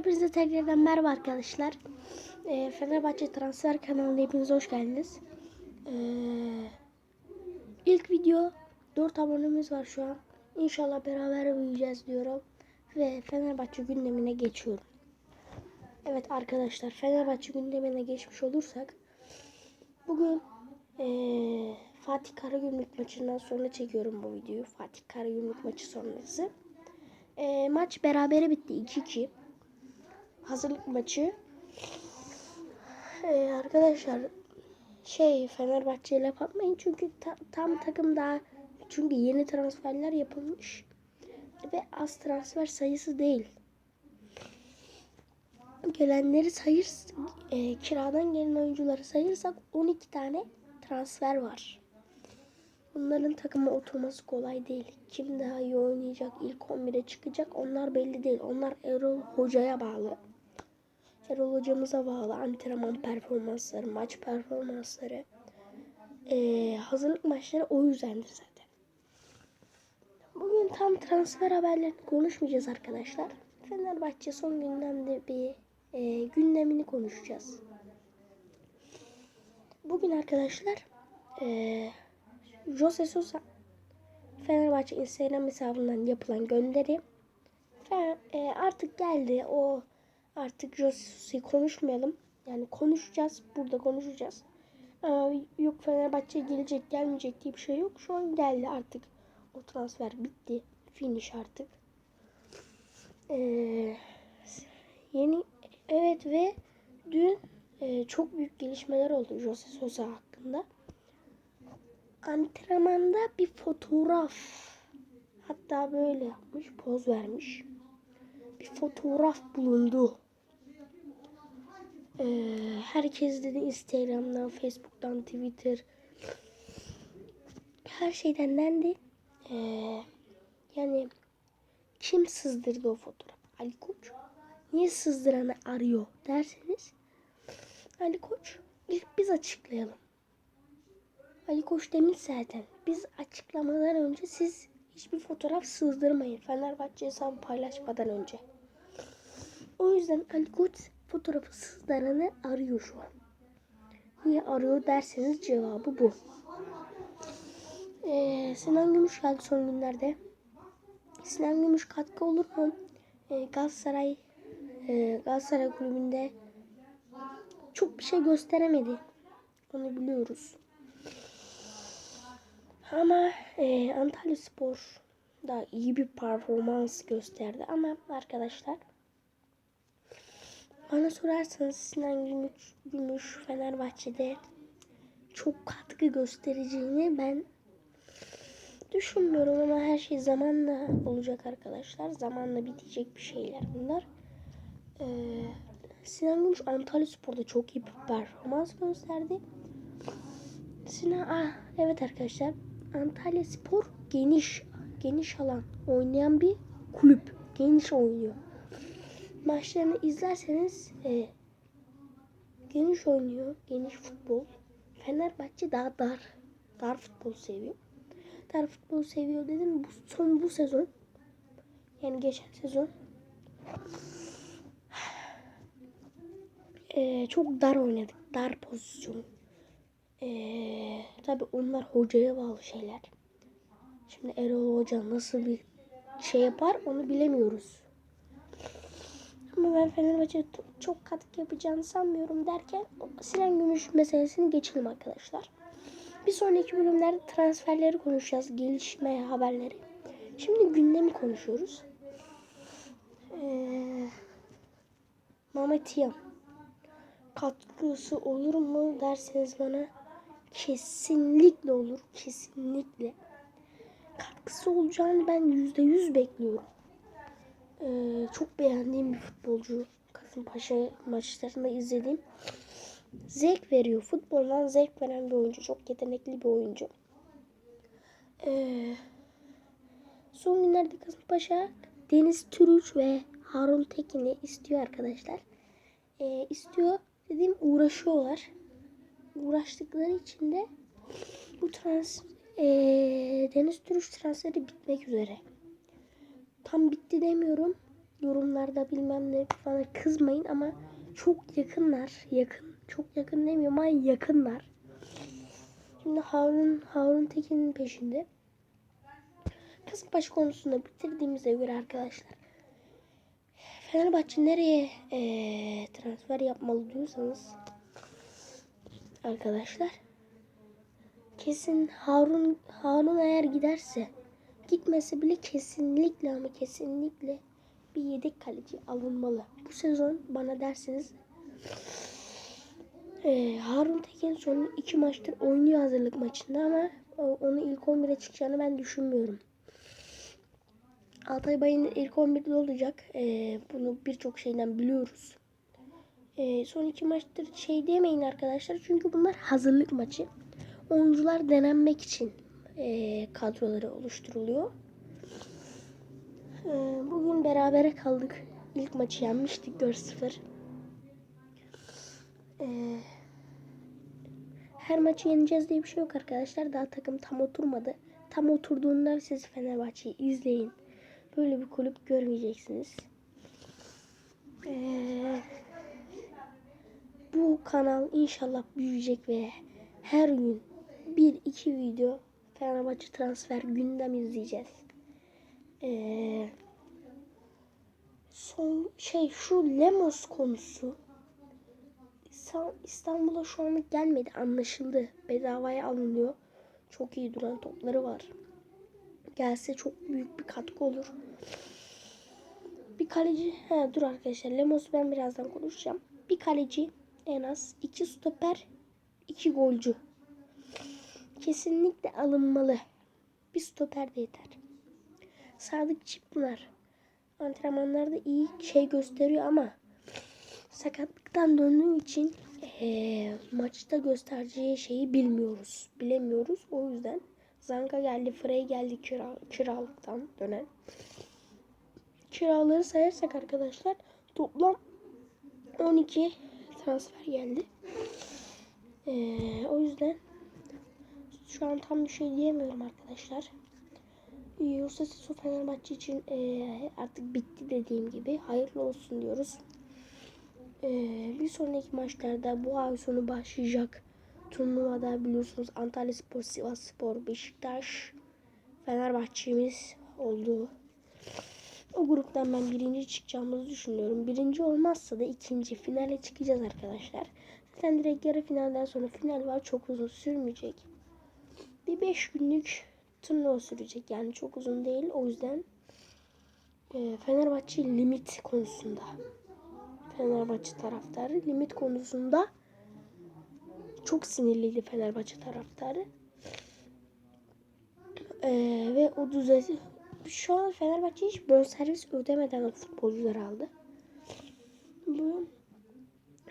Hepinize tekrardan merhaba arkadaşlar. Ee, Fenerbahçe Transfer kanalına hepiniz hoş geldiniz. Ee, ilk video 4 abonemiz var şu an. İnşallah beraber büyüyeceğiz diyorum. Ve Fenerbahçe gündemine geçiyorum. Evet arkadaşlar Fenerbahçe gündemine geçmiş olursak. Bugün ee, Fatih Karagümrük maçından sonra çekiyorum bu videoyu. Fatih Karagümrük maçı sonrası. Ee, maç berabere bitti 2-2 hazırlık maçı. Ee, arkadaşlar şey Fenerbahçe ile yapmayın çünkü ta- tam takım daha çünkü yeni transferler yapılmış ve az transfer sayısı değil. Gelenleri sayır e, kiradan gelen oyuncuları sayırsak 12 tane transfer var. Bunların takıma oturması kolay değil. Kim daha iyi oynayacak, ilk 11'e çıkacak onlar belli değil. Onlar Erol Hoca'ya bağlı. Erol hocamıza bağlı antrenman performansları, maç performansları, ee, hazırlık maçları o yüzdendir zaten. Bugün tam transfer haberlerini konuşmayacağız arkadaşlar. Fenerbahçe son gündemde bir e, gündemini konuşacağız. Bugün arkadaşlar e, Jose Sosa Fenerbahçe Instagram hesabından yapılan gönderi e, artık geldi o Artık José konuşmayalım. Yani konuşacağız. Burada konuşacağız. Aa, yok Fenerbahçe gelecek gelmeyecek diye bir şey yok. Şu an geldi artık. O transfer bitti. Finish artık. Ee, yeni evet ve dün e, çok büyük gelişmeler oldu Jose Sosa hakkında. Antrenmanda bir fotoğraf hatta böyle yapmış poz vermiş bir fotoğraf bulundu. Ee, herkes dedi Instagram'dan, Facebook'tan, Twitter her şeyden dendi. Ee, yani kim sızdırdı o fotoğrafı? Ali Koç. Niye sızdıranı arıyor derseniz Ali Koç ilk biz açıklayalım. Ali Koç demiş zaten. Biz açıklamadan önce siz hiçbir fotoğraf sızdırmayın. Fenerbahçe hesabı paylaşmadan önce. O yüzden Ali Koç fotoğrafı sızdıranı arıyor şu an. Niye arıyor derseniz cevabı bu. Ee, Sinan Gümüş geldi son günlerde. Sinan Gümüş katkı olur mu? Ee, Galatasaray e, Galatasaray kulübünde çok bir şey gösteremedi. Onu biliyoruz. Ama e, Antalya Spor da iyi bir performans gösterdi. Ama arkadaşlar bana sorarsanız Sinan Gümüş, Gümüş Fenerbahçe'de çok katkı göstereceğini ben düşünmüyorum ama her şey zamanla olacak arkadaşlar. Zamanla bitecek bir şeyler bunlar. Ee, Sinan Gümüş Antalya Spor'da çok iyi bir performans gösterdi. Sinan, ah, evet arkadaşlar Antalya Spor geniş geniş alan oynayan bir kulüp. Geniş oynuyor. Maçlarını izlerseniz e, geniş oynuyor. Geniş futbol. Fenerbahçe daha dar. Dar futbol seviyor. Dar futbol seviyor dedim. Bu, son bu sezon. Yani geçen sezon. E, çok dar oynadık. Dar pozisyon. Ee, tabi onlar hocaya bağlı şeyler. Şimdi Erol Hoca nasıl bir şey yapar onu bilemiyoruz. Ama ben Fenerbahçe çok katkı yapacağını sanmıyorum derken Sinan Gümüş meselesini geçelim arkadaşlar. Bir sonraki bölümlerde transferleri konuşacağız. Gelişme haberleri. Şimdi gündemi konuşuyoruz. Ee, Mehmet Yan katkısı olur mu derseniz bana kesinlikle olur. Kesinlikle. Katkısı olacağını ben yüzde yüz bekliyorum. Ee, çok beğendiğim bir futbolcu. Kasımpaşa maçlarında izlediğim. Zevk veriyor. Futboldan zevk veren bir oyuncu. Çok yetenekli bir oyuncu. Ee, son günlerde Kasımpaşa Deniz Türüç ve Harun Tekin'i istiyor arkadaşlar. Ee, istiyor dediğim uğraşıyorlar uğraştıkları için de bu trans e, Deniz Türüş transferi bitmek üzere. Tam bitti demiyorum. yorumlarda bilmem ne bana kızmayın ama çok yakınlar. Yakın. Çok yakın demiyorum ama yakınlar. Şimdi Harun, Harun Tekin'in peşinde. Kasımpaşa konusunda bitirdiğimize göre arkadaşlar Fenerbahçe nereye eee, transfer yapmalı diyorsanız arkadaşlar kesin Harun Harun eğer giderse gitmese bile kesinlikle ama kesinlikle bir yedek kaleci alınmalı. Bu sezon bana derseniz eee, Harun Tekin son iki maçtır oynuyor hazırlık maçında ama onu ilk 11'e çıkacağını ben düşünmüyorum. Altay Bay'ın ilk 11'de olacak. Ee, bunu birçok şeyden biliyoruz. Ee, son iki maçtır şey demeyin arkadaşlar. Çünkü bunlar hazırlık maçı. Oyuncular denenmek için ee, kadroları oluşturuluyor. Ee, bugün berabere kaldık. İlk maçı yenmiştik 4-0. Ee, her maçı yeneceğiz diye bir şey yok arkadaşlar. Daha takım tam oturmadı. Tam oturduğunda siz Fenerbahçe'yi izleyin. Böyle bir kulüp görmeyeceksiniz. Ee, bu kanal inşallah büyüyecek ve her gün bir iki video Fenerbahçe transfer gündem izleyeceğiz. Ee, son şey şu Lemos konusu İsta- İstanbul'a şu anlık gelmedi anlaşıldı. Bedavaya alınıyor. Çok iyi duran topları var gelse çok büyük bir katkı olur. Bir kaleci, he, dur arkadaşlar Lemos ben birazdan konuşacağım. Bir kaleci en az iki stoper, iki golcü. Kesinlikle alınmalı. Bir stoper de yeter. Sadık Çıpınar antrenmanlarda iyi şey gösteriyor ama sakatlıktan döndüğü için eee, maçta göstereceği şeyi bilmiyoruz. Bilemiyoruz. O yüzden Zanka geldi, Frey geldi kira, kiralıktan dönen. Kiraları sayarsak arkadaşlar toplam 12 transfer geldi. Ee, o yüzden şu an tam bir şey diyemiyorum arkadaşlar. Yoksa Sisu Fenerbahçe için ee, artık bitti dediğim gibi. Hayırlı olsun diyoruz. Ee, bir sonraki maçlarda bu ay sonu başlayacak turnuvada biliyorsunuz Antalya Spor, Sivas Spor, Beşiktaş, Fenerbahçe'miz oldu. O gruptan ben birinci çıkacağımızı düşünüyorum. Birinci olmazsa da ikinci finale çıkacağız arkadaşlar. Zaten direkt yarı finalden sonra final var. Çok uzun sürmeyecek. Bir beş günlük turnuva sürecek. Yani çok uzun değil. O yüzden e, Fenerbahçe limit konusunda Fenerbahçe taraftarı limit konusunda çok sinirliydi Fenerbahçe taraftarı. Ee, ve o düzey şu an Fenerbahçe hiç bonservis ödemeden futbolcular aldı. Bu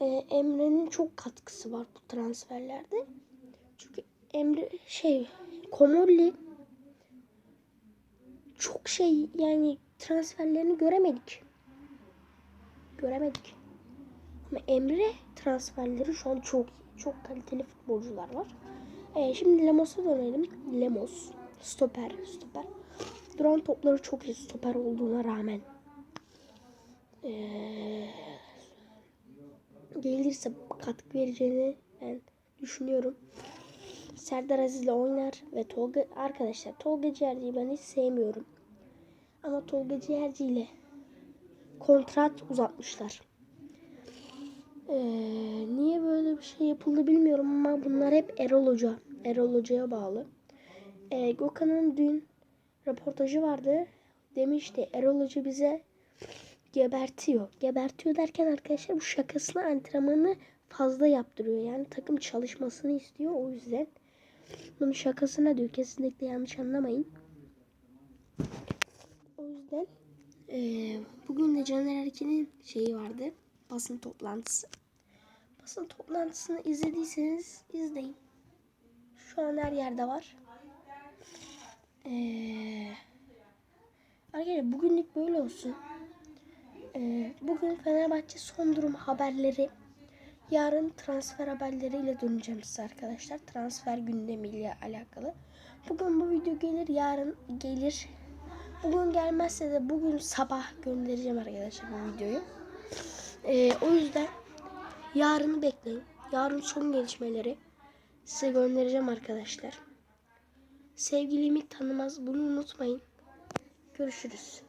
e, Emre'nin çok katkısı var bu transferlerde. Çünkü Emre şey Komolli çok şey yani transferlerini göremedik. Göremedik. Ama Emre transferleri şu an çok. Çok kaliteli futbolcular var. Ee, şimdi Lemos'a dönelim. Lemos. Stoper. Stoper. Duran topları çok iyi stoper olduğuna rağmen. Ee, gelirse katkı vereceğini ben düşünüyorum. Serdar Aziz'le oynar ve Tolga arkadaşlar Tolga Ciğerci'yi ben hiç sevmiyorum. Ama Tolga Ciğerci ile kontrat uzatmışlar. Ee, niye böyle bir şey yapıldı bilmiyorum ama bunlar hep Erol Hoca. Erol Hoca'ya bağlı. Ee, Gökhan'ın dün röportajı vardı. Demişti Erol Hoca bize gebertiyor. Gebertiyor derken arkadaşlar bu şakasına antrenmanı fazla yaptırıyor. Yani takım çalışmasını istiyor. O yüzden bunu şakasına diyor. Kesinlikle yanlış anlamayın. O yüzden eee, bugün de Caner Erkin'in şeyi vardı. Basın toplantısı. Basın toplantısını izlediyseniz izleyin. Şu an her yerde var. Eee arkadaşlar bugünlük böyle olsun. Eee, bugün Fenerbahçe son durum haberleri. Yarın transfer haberleriyle döneceğim size arkadaşlar. Transfer gündemiyle alakalı. Bugün bu video gelir, yarın gelir. Bugün gelmezse de bugün sabah göndereceğim arkadaşlar bu videoyu. Ee, o yüzden yarını bekleyin. Yarın son gelişmeleri size göndereceğim arkadaşlar. Sevgilimi tanımaz bunu unutmayın. Görüşürüz.